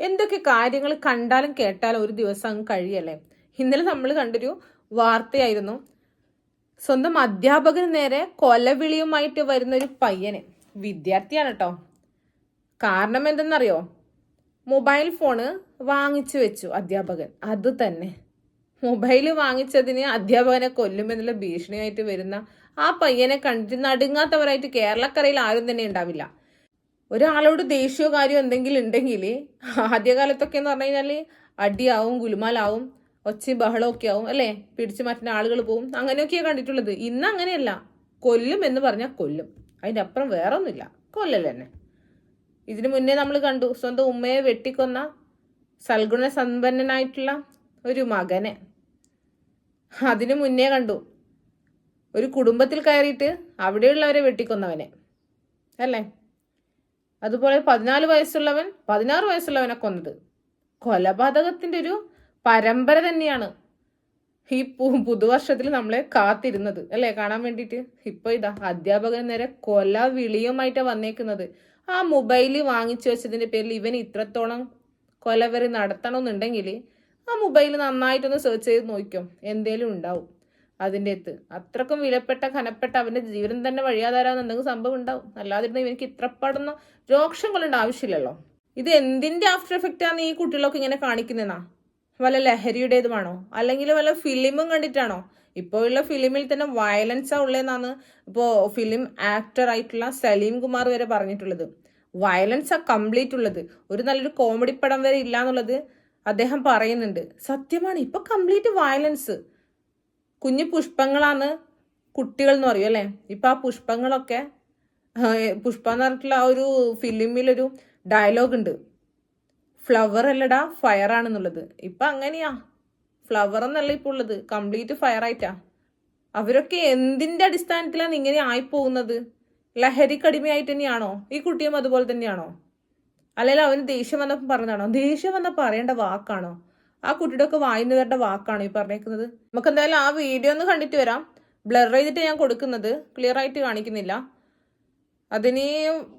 എന്തൊക്കെ കാര്യങ്ങൾ കണ്ടാലും കേട്ടാലും ഒരു ദിവസം അങ്ങ് കഴിയല്ലേ? ഇന്നലെ നമ്മൾ കണ്ടൊരു വാർത്തയായിരുന്നു. സ്വന്തം അധ്യാപകന് നേരെ കൊലവിളിയുമായിട്ട് വരുന്ന ഒരു പയ്യന്. വിദ്യാർത്ഥിയാണ് കേട്ടോ കാരണം എന്തെന്നറിയോ? മൊബൈൽ ഫോണ് വാങ്ങിച്ചു വെച്ചു അധ്യാപകൻ. അത് തന്നെ. മൊബൈൽ വാങ്ങിച്ചതിന് അധ്യാപകനെ കൊല്ലുമെന്നുള്ള ഭീഷണിയായിട്ട് വരുന്ന ആ പയ്യനെ കണ്ടിട്ട് നടുങ്ങാത്തവരായിട്ട് കേരളക്കരയിൽ ആരും തന്നെ ഉണ്ടാവില്ല. ഒരാളോട് ദേഷ്യമോ കാര്യമോ എന്തെങ്കിലും ഉണ്ടെങ്കിൽ ആദ്യകാലത്തൊക്കെ എന്ന് പറഞ്ഞു കഴിഞ്ഞാൽ അടിയാവും ഗുലുമാലാവും ഒച്ചയും ബഹളമൊക്കെ ആവും അല്ലേ? പിടിച്ച് മാറ്റുന്ന ആളുകൾ പോവും. അങ്ങനെയൊക്കെയാണ് കണ്ടിട്ടുള്ളത്. ഇന്ന് അങ്ങനെയല്ല. കൊല്ലും എന്ന് പറഞ്ഞാൽ കൊല്ലും. അതിന്റെ അപ്പുറം വേറെ ഒന്നുമില്ല കൊല്ലൽ തന്നെ. ഇതിനു മുന്നേ നമ്മൾ കണ്ടു. സ്വന്തം ഉമ്മയെ വെട്ടിക്കൊന്ന സൽഗുണ സമ്പന്നനായിട്ടുള്ള ഒരു മകനെ. അതിനു മുന്നേ കണ്ടു. ഒരു കുടുംബത്തിൽ കയറിയിട്ട് അവിടെയുള്ളവരെ വെട്ടിക്കൊന്നവനെ. അല്ലേ? അതുപോലെ പതിനാല് വയസ്സുള്ളവൻ പതിനാറ് വയസ്സുള്ളവനെ കൊന്നത്. കൊലപാതകത്തിന്റെ ഒരു പരമ്പര തന്നെയാണ് ഈ പുതുവർഷത്തിൽ നമ്മളെ കാത്തിരുന്നത്. അല്ലേ? കാണാൻ വേണ്ടിയിട്ട്. ഇപ്പൊ ഇതാ അധ്യാപകൻ നേരെ കൊല വിളിയുമായിട്ടാണ് വന്നേക്കുന്നത്. ആ മൊബൈൽ വാങ്ങിച്ചു വെച്ചതിന്റെ പേരിൽ ഇവൻ ഇത്രത്തോളം കൊലവരി നടത്തണമെന്നുണ്ടെങ്കിൽ ആ മൊബൈൽ നന്നായിട്ടൊന്ന് സെർച്ച് ചെയ്ത് നോക്കിയോ എന്തേലും ഉണ്ടാവും. അതിന്റെ അകത്ത് അത്രക്കും വിലപ്പെട്ട ഖനപ്പെട്ട അവന്റെ ജീവൻ തന്നെ വഴിയാതാരാന്ന് എന്തെങ്കിലും സംഭവം ഉണ്ടാവും. അല്ലാതിരുന്ന ഇവനിക്ക് ഇത്രപ്പെടുന്ന രോക്ഷങ്ങളുണ്ട് ആവശ്യമില്ലല്ലോ. ഇത് എന്തിന്റെ ആഫ്റ്റർ എഫക്റ്റ് ആണ് ഈ കുട്ടികളൊക്കെ ഇങ്ങനെ കാണിക്കുന്നതെന്നാ വല്ല ലഹരിയുടേതുമാണോ? അല്ലെങ്കിൽ വല്ല ഫിലിമും കണ്ടിട്ടാണോ? ഇപ്പോൾ ഉള്ള ഫിലിമിൽ തന്നെ വയലൻസാ ഉള്ളതെന്നാണ് ഇപ്പോൾ ഫിലിം ആക്ടർ ആയിട്ടുള്ള സലീം കുമാർ വരെ പറഞ്ഞിട്ടുള്ളത്. വയലൻസാ കംപ്ലീറ്റ് ഉള്ളത്. ഒരു നല്ലൊരു കോമഡി പടം വരെ ഇല്ല എന്നുള്ളത് അദ്ദേഹം പറയുന്നുണ്ട്. സത്യമാണ്. ഇപ്പൊ കംപ്ലീറ്റ് വയലൻസ് കുഞ്ഞു പുഷ്പങ്ങളാണ് കുട്ടികൾ എന്ന് പറയും അല്ലേ? ഇപ്പൊ ആ പുഷ്പങ്ങളൊക്കെ പുഷ്പ എന്ന് പറഞ്ഞിട്ടുള്ള ആ ഒരു ഫിലിമിലൊരു ഡയലോഗ് ഉണ്ട്. ഫ്ലവർ അല്ലടാ ഫയർ ആണെന്നുള്ളത്. ഇപ്പൊ അങ്ങനെയാ. ഫ്ലവർ എന്നല്ല ഇപ്പൊ ഉള്ളത്. കംപ്ലീറ്റ് ഫയർ ആയിട്ടാ. അവരൊക്കെ എന്തിന്റെ അടിസ്ഥാനത്തിലാണ് ഇങ്ങനെ ആയിപ്പോകുന്നത് ലഹരിക്കടിമയായിട്ട് തന്നെയാണോ? ഈ കുട്ടിയും അതുപോലെ തന്നെയാണോ? അല്ലെങ്കിൽ അവന് ദേഷ്യം വന്നപ്പോൾ പറഞ്ഞതാണോ? ദേഷ്യം വന്ന പറയേണ്ട വാക്കാണോ? ആ കുട്ടിയുടെ ഒക്കെ വായുന്നവരുടെ വാക്കാണ് ഈ പറഞ്ഞേക്കുന്നത്. നമുക്ക് എന്തായാലും ആ വീഡിയോ ഒന്ന് കണ്ടിട്ട് വരാം. ബ്ലർ ചെയ്തിട്ട് ഞാൻ കൊടുക്കുന്നത് ക്ലിയർ ആയിട്ട് കാണിക്കുന്നില്ല. അതിന്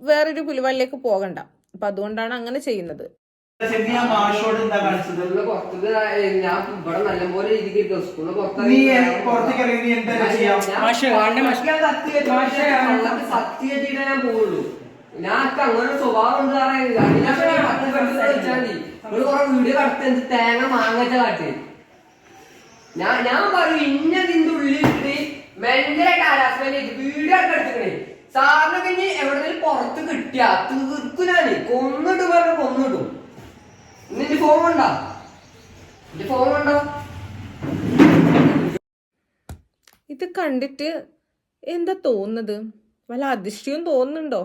വേറൊരു പുലിവാലിലേക്ക് പോകണ്ട. അപ്പൊ അതുകൊണ്ടാണ് അങ്ങനെ ചെയ്യുന്നത്. ഞാൻ പോകുള്ളൂ ഞാൻ അങ്ങനെ ഒരു സ്വഭാവം ഉണ്ട് വീഡിയോ കടത്ത് എന്ത് തേങ്ങ മാങ്ങച്ച കാട്ടി. ഞാൻ ഞാൻ പറയും ഇന്നതിന്റെ ഉള്ളിലിട്ട് മെന്റലായിട്ട് ഹരാസ്മെന്റ് ചെയ്ത് വീഡിയോ ഒക്കെ എടുത്തിക്കണേ. സാറിനൊക്കെ ഇനി എവിടെന്നെങ്കിലും പുറത്ത് കിട്ടിയ തീർക്കും ഞാൻ. കൊന്നിട്ട് പറഞ്ഞ കൊന്നിടും. നിന്റെ ഫോൺ ഉണ്ടോ? നിന്റെ ഫോൺ ഉണ്ടോ? ഇത് കണ്ടിട്ട് എന്താ തോന്നുന്നത്? വല്ല അതിശയവും തോന്നുന്നുണ്ടോ?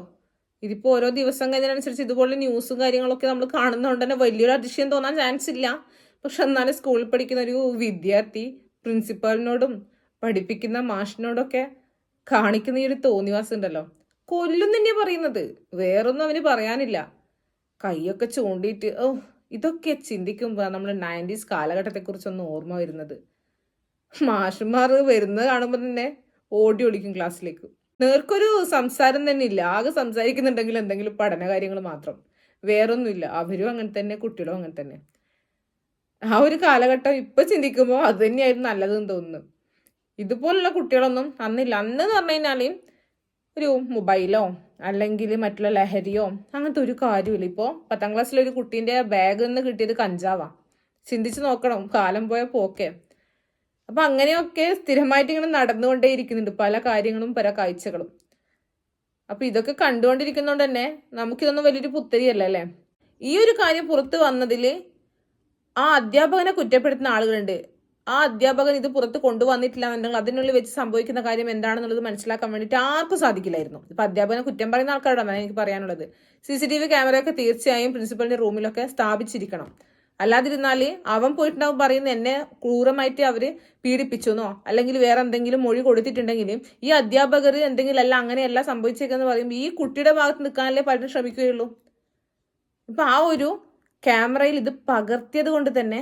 ഇതിപ്പോ ഓരോ ദിവസം കഴിഞ്ഞതിനനുസരിച്ച് ഇതുപോലെ ന്യൂസും കാര്യങ്ങളൊക്കെ നമ്മൾ കാണുന്നതുകൊണ്ട് തന്നെ വലിയൊരു അതിശയം തോന്നാൻ ചാൻസ് ഇല്ല. പക്ഷെ എന്നാലും സ്കൂളിൽ പഠിക്കുന്ന ഒരു വിദ്യാർത്ഥി പ്രിൻസിപ്പാളിനോടും പഠിപ്പിക്കുന്ന മാഷിനോടൊക്കെ കാണിക്കുന്ന ഈ ഒരു തോന്നിവാസം ഉണ്ടല്ലോ. കൊല്ലും തന്നെയാ പറയുന്നത്. വേറൊന്നും അവന് പറയാനില്ല. കൈയൊക്കെ ചൂണ്ടിയിട്ട് ഓ ഇതൊക്കെ ചിന്തിക്കുമ്പോൾ നമ്മൾ നയന്റീസ് കാലഘട്ടത്തെക്കുറിച്ചൊന്ന് ഓർമ്മ വരുന്നത്. മാഷന്മാർ വരുന്നത് കാണുമ്പോൾ തന്നെ ഓടി ഒളിക്കും ക്ലാസ്സിലേക്ക് നേർക്കൊരു സംസാരം തന്നെ ഇല്ല ആകെ സംസാരിക്കുന്നുണ്ടെങ്കിൽ എന്തെങ്കിലും പഠന കാര്യങ്ങൾ മാത്രം. വേറൊന്നുമില്ല. അവരും അങ്ങനെ തന്നെ കുട്ടികളും അങ്ങനെ തന്നെ. ആ ഒരു കാലഘട്ടം ഇപ്പൊ ചിന്തിക്കുമ്പോൾ അത് തന്നെയായിരുന്നു നല്ലതെന്ന് തോന്നുന്നു. ഇതുപോലുള്ള കുട്ടികളൊന്നും അന്നില്ല. അന്ന് എന്ന് പറഞ്ഞു കഴിഞ്ഞാൽ ഒരു മൊബൈലോ അല്ലെങ്കിൽ മറ്റുള്ള ലഹരിയോ അങ്ങനത്തെ ഒരു കാര്യമില്ല ഇപ്പോൾ പത്താം ക്ലാസ്സിലെ ഒരു കുട്ടീന്റെ ബാഗിൽ നിന്ന് കിട്ടിയത് കഞ്ചാവാ. ചിന്തിച്ച് നോക്കണം. കാലം പോയ പോക്കെ. അപ്പൊ അങ്ങനെയൊക്കെ സ്ഥിരമായിട്ട് ഇങ്ങനെ നടന്നുകൊണ്ടേ ഇരിക്കുന്നുണ്ട്. പല കാര്യങ്ങളും പല കാഴ്ചകളും. അപ്പൊ ഇതൊക്കെ കണ്ടുകൊണ്ടിരിക്കുന്നതുകൊണ്ട് തന്നെ നമുക്കിതൊന്നും വലിയൊരു പുത്തരിയല്ല അല്ലേ? ഈ ഒരു കാര്യം പുറത്ത് വന്നതിൽ ആ അധ്യാപകനെ കുറ്റപ്പെടുത്തുന്ന ആളുകളുണ്ട്. ആ അധ്യാപകൻ ഇത് പുറത്ത് കൊണ്ടുവന്നിട്ടില്ല എന്നുണ്ടെങ്കിൽ അതിനുള്ളിൽ വെച്ച് സംഭവിക്കുന്ന കാര്യം എന്താണെന്നുള്ളത് മനസ്സിലാക്കാൻ വേണ്ടിയിട്ട് ആർക്കും സാധിക്കില്ലായിരുന്നു. ഇപ്പൊ അധ്യാപകനെ കുറ്റം പറയുന്ന ആൾക്കാരോടാണ് എനിക്ക് പറയാനുള്ളത്. സി സി ടി വി ക്യാമറയൊക്കെ തീർച്ചയായും പ്രിൻസിപ്പലിന്റെ റൂമിലൊക്കെ സ്ഥാപിച്ചിരിക്കണം. അല്ലാതിരുന്നാൽ അവൻ പോയിട്ടുണ്ടാവും പറയുന്ന എന്നെ ക്രൂരമായിട്ട് അവർ പീഡിപ്പിച്ചെന്നോ അല്ലെങ്കിൽ വേറെ എന്തെങ്കിലും മൊഴി കൊടുത്തിട്ടുണ്ടെങ്കിൽ ഈ അധ്യാപകർ എന്തെങ്കിലും അല്ല അങ്ങനെയല്ല സംഭവിച്ചേക്കെന്ന് പറയുമ്പോൾ ഈ കുട്ടിയുടെ ഭാഗത്ത് നിൽക്കാനല്ലേ പലരും ശ്രമിക്കുകയുള്ളൂ. ഇപ്പൊ ആ ഒരു ക്യാമറയിൽ ഇത് പകർത്തിയത് കൊണ്ട് തന്നെ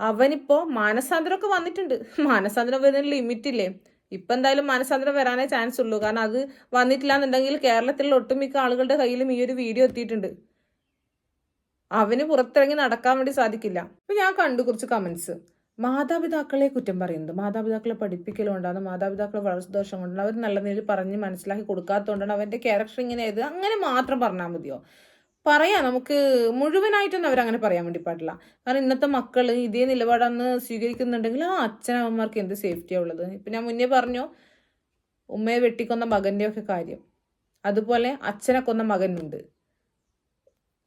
അവനിപ്പോ മാനസാന്തരമൊക്കെ വന്നിട്ടുണ്ട്. മാനസാന്തരം വരുന്നതിന് ലിമിറ്റ് ഇല്ലേ ഇപ്പൊ എന്തായാലും മാനസാന്തരം വരാനേ ചാൻസ് ഉള്ളൂ കാരണം അത് വന്നിട്ടില്ല എന്നുണ്ടെങ്കിൽ കേരളത്തിലുള്ള ഒട്ടുമിക്ക ആളുകളുടെ കയ്യിലും ഈ ഒരു വീഡിയോ എത്തിയിട്ടുണ്ട്. അവന് പുറത്തിറങ്ങി നടക്കാൻ വേണ്ടി സാധിക്കില്ല. അപ്പൊ ഞാൻ കണ്ടു കുറച്ച് കമന്റ്സ് മാതാപിതാക്കളെ കുറ്റം പറയുന്നത്. മാതാപിതാക്കളെ പഠിപ്പിക്കലുകൊണ്ടാണ് മാതാപിതാക്കളെ വളർച്ചദോഷം കൊണ്ടാണ്. അവർ നല്ല നിലയിൽ പറഞ്ഞ് മനസ്സിലാക്കി കൊടുക്കാത്തതുകൊണ്ടാണ് അവന്റെ ക്യാരക്ടർ ഇങ്ങനെ ആയത് അങ്ങനെ മാത്രം പറഞ്ഞാൽ മതിയോ? പറയാം. നമുക്ക് മുഴുവനായിട്ടൊന്നും അവരങ്ങനെ പറയാൻ വേണ്ടി പാടില്ല. കാരണം ഇന്നത്തെ മക്കൾ ഇതേ നിലപാടാന്ന് സ്വീകരിക്കുന്നുണ്ടെങ്കിൽ ആ അച്ഛനമ്മമാർക്ക് എന്ത് സേഫ്റ്റിയാ ഉള്ളത്? ഇപ്പം ഞാൻ മുന്നേ പറഞ്ഞു ഉമ്മയെ വെട്ടിക്കൊന്ന മകന്റെ ഒക്കെ കാര്യം. അതുപോലെ അച്ഛനെ കൊന്ന മകനുണ്ട്.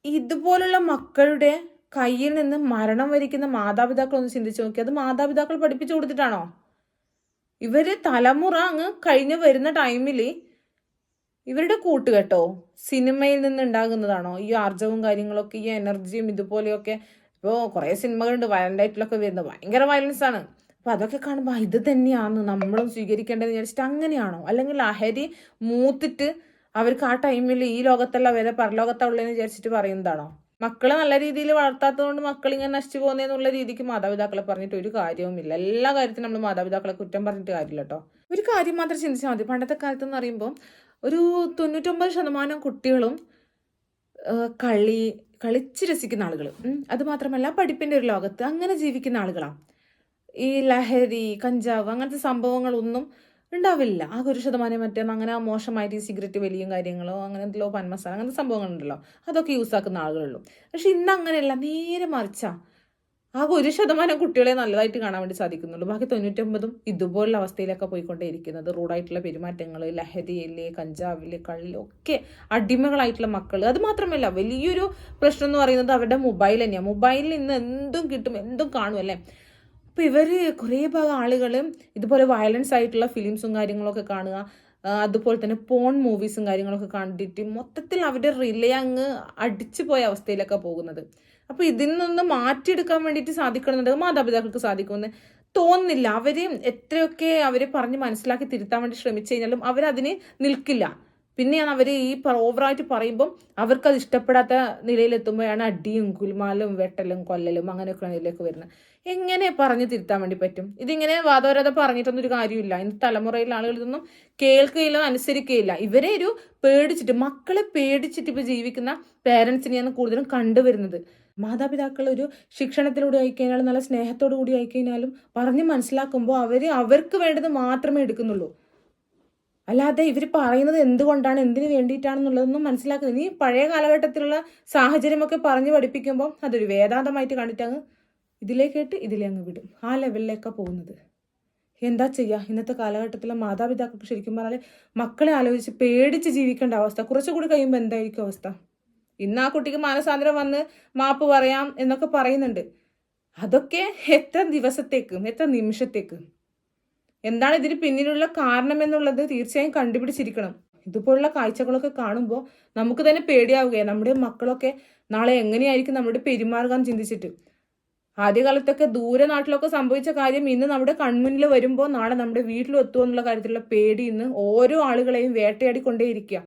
ഇതുപോലുള്ള മക്കളുടെ കയ്യിൽ നിന്ന് മരണം വരിക്കുന്ന മാതാപിതാക്കൾ ഒന്ന് ചിന്തിച്ചു നോക്കി. അത് മാതാപിതാക്കൾ പഠിപ്പിച്ചു കൊടുത്തിട്ടാണോ? ഇവർ തലമുറ അങ്ങ് കഴിഞ്ഞ് വരുന്ന ടൈമിൽ ഇവരുടെ കൂട്ടുകെട്ടോ സിനിമയിൽ നിന്ന് ഉണ്ടാകുന്നതാണോ? ഈ ആർജവും കാര്യങ്ങളൊക്കെ ഈ എനർജിയും ഇതുപോലെയൊക്കെ. ഇപ്പോൾ കുറേ സിനിമകളുണ്ട് വയലന്റ് ആയിട്ടുള്ളൊക്കെ വരുന്നത്. ഭയങ്കര വയലൻസ് ആണ്. അപ്പോൾ അതൊക്കെ കാണുമ്പോൾ ഇത് തന്നെയാണ് നമ്മളും സ്വീകരിക്കേണ്ടതെന്ന് വിചാരിച്ചിട്ട് അങ്ങനെയാണോ? അല്ലെങ്കിൽ ലഹരി മൂത്തിട്ട് അവർക്ക് ആ ടൈമിൽ ഈ ലോകത്തല്ല വരെ പരലോകത്തുള്ളതെന്ന് വിചാരിച്ചിട്ട് പറയുന്നതാണോ? മക്കളെ നല്ല രീതിയിൽ വളർത്താത്തതുകൊണ്ട് മക്കൾ ഇങ്ങനെ നശിച്ചു പോകുന്നതെന്നുള്ള രീതിക്ക് മാതാപിതാക്കളെ പറഞ്ഞിട്ട് ഒരു കാര്യവുമില്ല. എല്ലാ കാര്യത്തിനും നമ്മൾ മാതാപിതാക്കളെ കുറ്റം പറഞ്ഞിട്ട് കാര്യമില്ല കേട്ടോ ഒരു കാര്യം മാത്രം ചിന്തിച്ചാൽ മതി. പണ്ടത്തെ കാലത്ത് എന്ന് പറയുമ്പോൾ ഒരു തൊണ്ണൂറ്റൊമ്പത് ശതമാനം കുട്ടികളും കളി കളിച്ച് രസിക്കുന്ന ആളുകൾ അത് മാത്രമല്ല പഠിപ്പിന്റെ ഒരു ലോകത്ത് അങ്ങനെ ജീവിക്കുന്ന ആളുകളാണ് ഈ ലഹരി കഞ്ചാവ് അങ്ങനത്തെ സംഭവങ്ങളൊന്നും ഉണ്ടാവില്ല. ആ ഒരു ശതമാനം മറ്റേ അങ്ങനെ മോശമായിട്ട് ഈ സിഗരറ്റ് വലിയ കാര്യങ്ങളോ അങ്ങനെ എന്തെല്ലോ പന്മസാല അങ്ങനത്തെ സംഭവങ്ങളുണ്ടല്ലോ. അതൊക്കെ യൂസ് ആക്കുന്ന ആളുകളുള്ളൂ. പക്ഷെ ഇന്ന് അങ്ങനെയല്ല നേരെ മറിച്ചാ. ആ ഒരു ശതമാനം കുട്ടികളെ നല്ലതായിട്ട് കാണാൻ വേണ്ടി സാധിക്കുന്നുള്ളൂ. ബാക്കി തൊണ്ണൂറ്റൊമ്പതും ഇതുപോലുള്ള അവസ്ഥയിലൊക്കെ പോയിക്കൊണ്ടേയിരിക്കുന്നത്. റൂഡായിട്ടുള്ള പെരുമാറ്റങ്ങൾ ലഹരിയിൽ കഞ്ചാവിൽ കള്ളിലൊക്കെ അടിമകളായിട്ടുള്ള മക്കൾ അത് മാത്രമല്ല വലിയൊരു പ്രശ്നം എന്ന് പറയുന്നത് അവരുടെ മൊബൈൽ തന്നെയാണ് മൊബൈലിൽ ഇന്ന് എന്തും കിട്ടും എന്തും കാണും അല്ലേ? അപ്പോൾ ഇവർ കുറേ ഭാഗം ആളുകൾ ഇതുപോലെ വയലൻസ് ആയിട്ടുള്ള ഫിലിംസും കാര്യങ്ങളൊക്കെ കാണുക അതുപോലെ തന്നെ പോൺ മൂവീസും കാര്യങ്ങളൊക്കെ കണ്ടിട്ട് മൊത്തത്തിൽ അവരുടെ റിലേ അങ്ങ് അടിച്ചു പോയ അവസ്ഥയിലൊക്കെ പോകുന്നത്. അപ്പോൾ ഇതിൽ നിന്ന് മാറ്റിയെടുക്കാൻ വേണ്ടിയിട്ട് സാധിക്കണമെന്നുണ്ടെങ്കിൽ മാതാപിതാക്കൾക്ക് സാധിക്കുമെന്ന് തോന്നുന്നില്ല. അവർ എത്രയൊക്കെ അവരെ പറഞ്ഞ് മനസ്സിലാക്കി തിരുത്താൻ വേണ്ടി ശ്രമിച്ചു കഴിഞ്ഞാലും അവരതിന് നിൽക്കില്ല. പിന്നെയാണ് അവർ ഈ ഓവറായിട്ട് പറയുമ്പം അവർക്കത് ഇഷ്ടപ്പെടാത്ത നിലയിലെത്തുമ്പോഴാണ് അടിയും കുൽമാലും വെട്ടലും കൊല്ലലും അങ്ങനെയൊക്കെ ഇതിലേക്ക് വരുന്നത്. എങ്ങനെ പറഞ്ഞു തിരുത്താൻ വേണ്ടി പറ്റും? ഇതിങ്ങനെ വാദോരത പറഞ്ഞിട്ടൊന്നും ഒരു കാര്യമില്ല ഇന്ന് തലമുറയിലെ ആളുകൾ ഇതൊന്നും കേൾക്കുകയില്ല അനുസരിക്കുകയില്ല. ഇവരെ ഒരു പേടിച്ചിട്ട് മക്കളെ പേടിച്ചിട്ട് ഇപ്പൊ ജീവിക്കുന്ന പേരൻസിനെയാണ് കൂടുതലും കണ്ടുവരുന്നത്. മാതാപിതാക്കൾ ഒരു ശിക്ഷണത്തിലൂടെ ആയിക്കഴിഞ്ഞാലും നല്ല സ്നേഹത്തോടു കൂടി ആയിക്കഴിഞ്ഞാലും പറഞ്ഞ് മനസ്സിലാക്കുമ്പോൾ അവർ അവർക്ക് വേണ്ടത് മാത്രമേ എടുക്കുന്നുള്ളൂ. അല്ലാതെ ഇവർ പറയുന്നത് എന്തുകൊണ്ടാണ് എന്തിനു വേണ്ടിയിട്ടാണെന്നുള്ളതൊന്നും മനസ്സിലാക്കുന്നത് ഇനി പഴയ കാലഘട്ടത്തിലുള്ള സാഹചര്യമൊക്കെ പറഞ്ഞു പഠിപ്പിക്കുമ്പോൾ അതൊരു വേദാന്തമായിട്ട് കണ്ടിട്ടങ്ങ് ഇതിലേക്കേട്ട് ഇതിലേ അങ്ങ് വിടും. ആ ലെവലിലേക്കാണ് പോകുന്നത്. എന്താ ചെയ്യുക ഇന്നത്തെ കാലഘട്ടത്തിലെ മാതാപിതാക്കൾക്ക് ശരിക്കും പറഞ്ഞാൽ മക്കളെ ആലോചിച്ച് പേടിച്ച് ജീവിക്കേണ്ട അവസ്ഥ. കുറച്ചുകൂടി കഴിയുമ്പോൾ എന്തായിരിക്കും അവസ്ഥ? ഇന്ന് ആ കുട്ടിക്ക് മാനസാന്തരം വന്ന് മാപ്പ് പറയാം എന്നൊക്കെ പറയുന്നുണ്ട്. അതൊക്കെ എത്ര ദിവസത്തേക്കും എത്ര നിമിഷത്തേക്ക്? എന്താണ് ഇതിന് പിന്നിലുള്ള കാരണം എന്നുള്ളത് തീർച്ചയായും കണ്ടുപിടിച്ചിരിക്കണം. ഇതുപോലുള്ള കാഴ്ചകളൊക്കെ കാണുമ്പോൾ നമുക്ക് തന്നെ പേടിയാവുകയാണ് നമ്മുടെ മക്കളൊക്കെ നാളെ എങ്ങനെയായിരിക്കും നമ്മുടെ പെരുമാറുക ചിന്തിച്ചിട്ട്. ആദ്യകാലത്തൊക്കെ ദൂരെ നാട്ടിലൊക്കെ സംഭവിച്ച കാര്യം ഇന്ന് നമ്മുടെ കൺമുന്നിൽ വരുമ്പോൾ നാളെ നമ്മുടെ വീട്ടിലും എത്തുമോ എന്നുള്ള കാര്യത്തിലുള്ള പേടി ഇന്ന് ഓരോ ആളുകളെയും വേട്ടയാടിക്കൊണ്ടേയിരിക്കുക